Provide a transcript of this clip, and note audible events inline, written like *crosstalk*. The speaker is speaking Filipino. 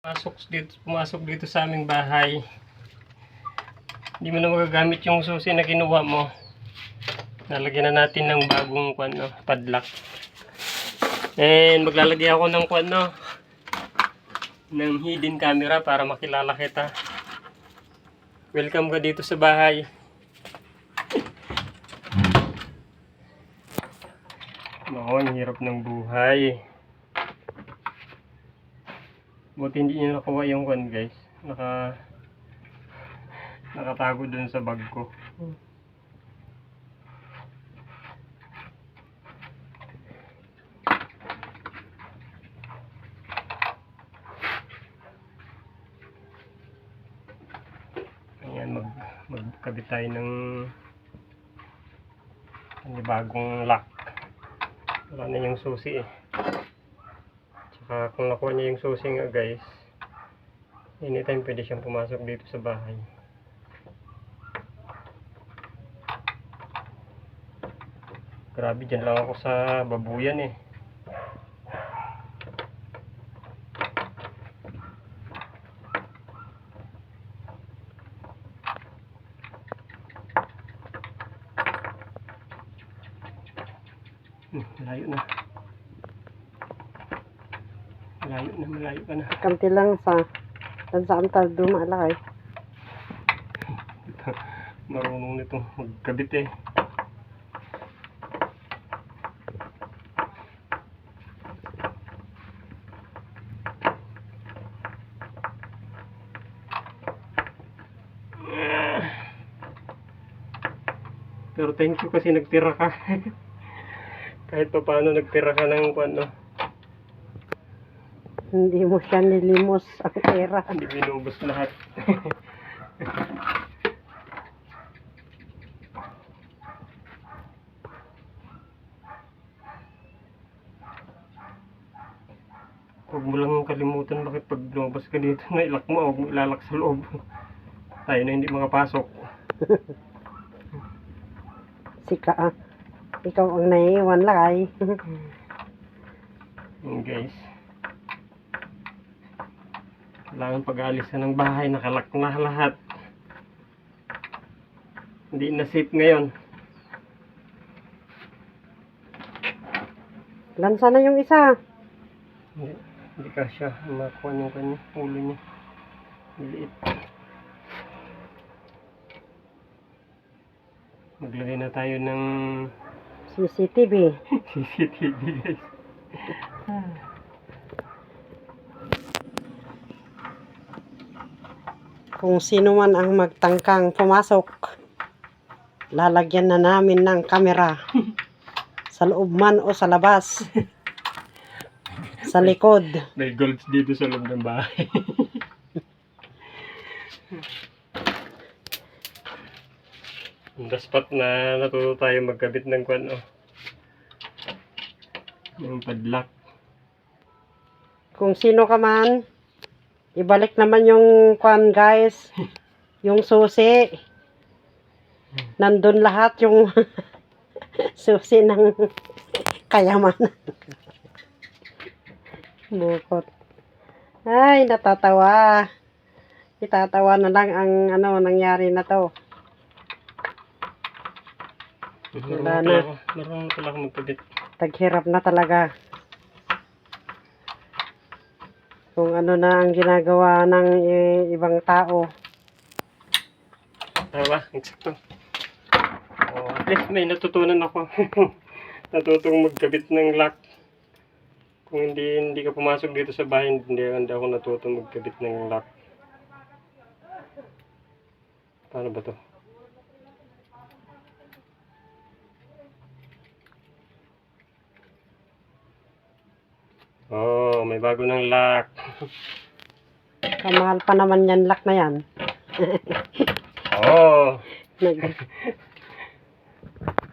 Pumasok dito, pumasok dito sa aming bahay. Hindi mo na magagamit yung susi na kinuha mo. Lalagyan na natin ng bagong kwan, no, padlock. And maglalagay ako ng kwan, no, ng hidden camera para makilala kita. Welcome ka dito sa bahay. Ang hirap ng buhay. Buti hindi niya nakuha yung kwan guys. Naka nakatago dun sa bag ko. Ayan, mag, magkabit tayo ng bagong lock. Wala na yung susi eh. Tsaka kung nakuha niya yung susi nga guys, anytime pwede siyang pumasok dito sa bahay. Grabe, dyan lang ako sa babuyan eh. Hmm, malayo na. Malayo na, malayo ka na. Kamti lang sa dan sa antal dumalakay. *laughs* Marunong nito magkabit eh. Pero thank you kasi nagtira ka. *laughs* Kahit pa paano nagtira ka ng ano, Hindi mo siya nilimos ang pera. hindi binubos lahat. Huwag mo lang kalimutan bakit pag lumabas ka dito na ilak mo, huwag mo ilalak sa loob. Tayo na hindi makapasok. Sika ah. Ikaw ang naiiwan lakay. Yun guys. Kailangan pag-aalis na ng bahay, nakalak na lahat. Hindi na safe ngayon. Lansa na yung isa. Hindi, hindi ka siya makuha yung kanya, ulo niya. Maliit. Maglagay na tayo ng CCTV. *laughs* CCTV guys. Kung sino man ang magtangkang pumasok, lalagyan na namin ng kamera. *laughs* sa loob man o sa labas. sa likod. May golds dito sa loob ng bahay. *laughs* Spot na natuto tayo magkabit ng kwan, oh. Yung padlock. Kung sino ka man, ibalik naman yung kwan guys. Yung susi. Nandun lahat yung *laughs* susi ng kayamanan. Bukot. Ay, natatawa. Itatawa na lang ang ano nangyari na to. Wala na. Marunong pala ako. Taghirap na talaga. Kung ano na ang ginagawa ng i- ibang tao. Tama? Eksakto. Oh, at least may natutunan ako. *laughs* Natutong magkabit ng lock. Kung hindi hindi ka pumasok dito sa bahay, hindi, hindi ako natutong magkabit ng lock. Paano ba to? may bago ng lock. *laughs* Kamahal pa naman yan, lock na yan. Oo. *laughs* oh. *laughs*